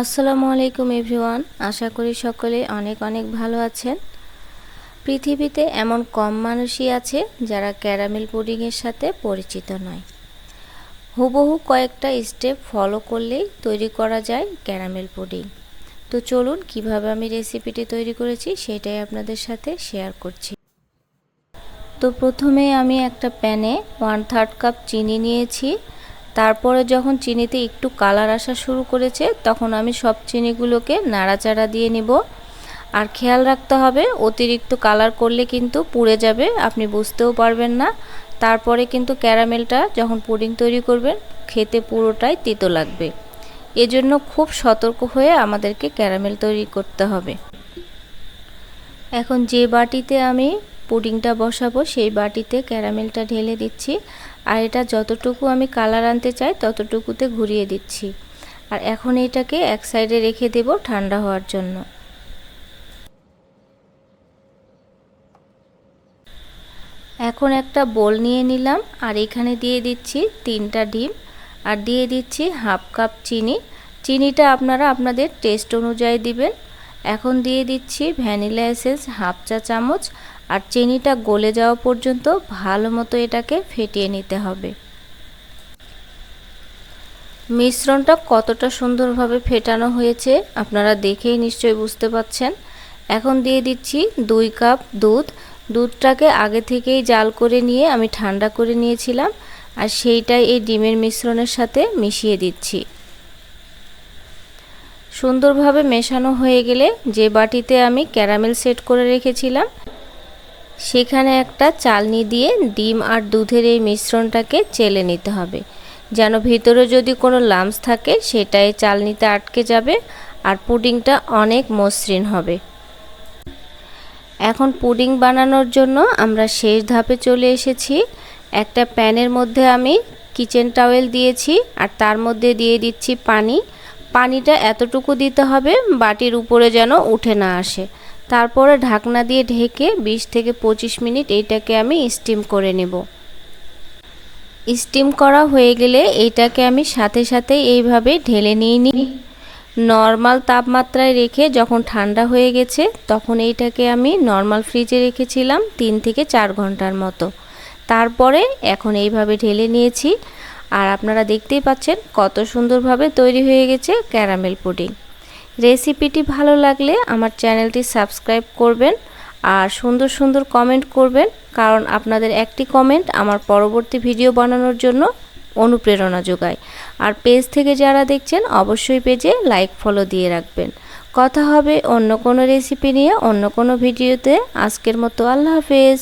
আসসালামু আলাইকুম এভরিওয়ান। আশা করি সকলে অনেক অনেক ভালো আছেন। পৃথিবীতে এমন কম মানুষই আছে যারা ক্যারামেল পুডিংয়ের সাথে পরিচিত নয়। হুবহু কয়েকটা স্টেপ ফলো করলেই তৈরি করা যায় ক্যারামেল পুডিং। তো চলুন কীভাবে আমি রেসিপিটি তৈরি করেছি সেটাই আপনাদের সাথে শেয়ার করছি। তো প্রথমে আমি একটা প্যানে ওয়ান থার্ড কাপ চিনি নিয়েছি। তারপরে যখন চিনিতে একটু কালার আসা শুরু করেছে, তখন আমি সব চিনিগুলোকে নাড়াচাড়া দিয়ে নেব। আর খেয়াল রাখতে হবে, অতিরিক্ত কালার করলে কিন্তু পুড়ে যাবে, আপনি বুঝতেও পারবেন না। তারপরে কিন্তু ক্যারামেলটা যখন পুডিং তৈরি করবেন, খেতে পুরোটাই তেতো লাগবে। এজন্য খুব সতর্ক হয়ে আমাদেরকে ক্যারামেল তৈরি করতে হবে। এখন যে বাটিতে আমি পুডিংটা বসাবো, সেই বাটিতে ক্যারামেলটা ঢেলে দিচ্ছি। আর এটা যতটুকু আমি কালার আনতে চাই, ততটুকুতে ঘুরিয়ে দিচ্ছি। আর এখন এটাকে এক সাইডে রেখে দেব ঠান্ডা হওয়ার জন্য। এখন একটা বোল নিয়ে নিলাম, আর এখানে দিয়ে দিচ্ছি তিনটা ডিম। আর দিয়ে দিচ্ছি হাফ কাপ চিনি। চিনিটা আপনারা আপনাদের টেস্ট অনুযায়ী দিবেন। এখন দিয়ে দিচ্ছি ভ্যানিলা এসেন্স হাফ চা চামচ। আর চিনিটা গলে যাওয়া পর্যন্ত ভালো মতো এটাকে ফেটিয়ে নিতে হবে। মিশ্রণটা কতটা সুন্দরভাবে ফেটানো হয়েছে আপনারা দেখেই নিশ্চয়ই বুঝতে পাচ্ছেন। এখন দিয়ে দিচ্ছি দুই কাপ দুধ। দুধটাকে আগে থেকেই জাল করে নিয়ে আমি ঠান্ডা করে নিয়েছিলাম আর সেইটাই এই ডিমের মিশ্রণের সাথে মিশিয়ে দিচ্ছি। সুন্দরভাবে মেশানো হয়ে গেলে যে বাটিতে আমি ক্যারামেল সেট করে রেখেছিলাম সেখানে একটা চালনি দিয়ে ডিম আর দুধের এই মিশ্রণটাকে চেলে নিতে হবে। যেন ভিতরে যদি কোনো লামস থাকে, সেটাই চালনিতে আটকে যাবে আর পুডিংটা অনেক মসৃণ হবে। এখন পুডিং বানানোর জন্য আমরা শেষ ধাপে চলে এসেছি। একটা প্যানের মধ্যে আমি কিচেন টাওয়েল দিয়েছি আর তার মধ্যে দিয়ে দিচ্ছি পানি। পানিটা এতটুকু দিতে হবে বাটির উপরে যেন উঠে না আসে। তারপরে ঢাকনা দিয়ে ঢেকে ২০ থেকে ২৫ মিনিট এইটাকে আমি স্টিম করে নেব। স্টিম করা হয়ে গেলে এইটাকে আমি সাথে সাথে এইভাবে ঢেলে নিয়ে নিই। নর্মাল তাপমাত্রায় রেখে যখন ঠান্ডা হয়ে গেছে তখন এইটাকে আমি নর্মাল ফ্রিজে রেখেছিলাম তিন থেকে চার ঘণ্টার মতো। তারপরে এখন এইভাবে ঢেলে নিয়েছি। আর আপনারা দেখতেই পাচ্ছেন কত সুন্দরভাবে তৈরি হয়ে গেছে ক্যারামেল পুডিং। রেসিপিটি ভালো লাগলে আমার চ্যানেলটি সাবস্ক্রাইব করবেন আর সুন্দর সুন্দর কমেন্ট করবেন, কারণ আপনাদের একটি কমেন্ট আমার পরবর্তী ভিডিও বানানোর জন্য অনুপ্রেরণা যোগায়। আর পেজ থেকে যারা দেখছেন, অবশ্যই পেজে লাইক ফলো দিয়ে রাখবেন। কথা হবে অন্য কোনো রেসিপি নিয়ে অন্য কোনো ভিডিওতে। আজকের মতো আল্লাহ হাফেজ।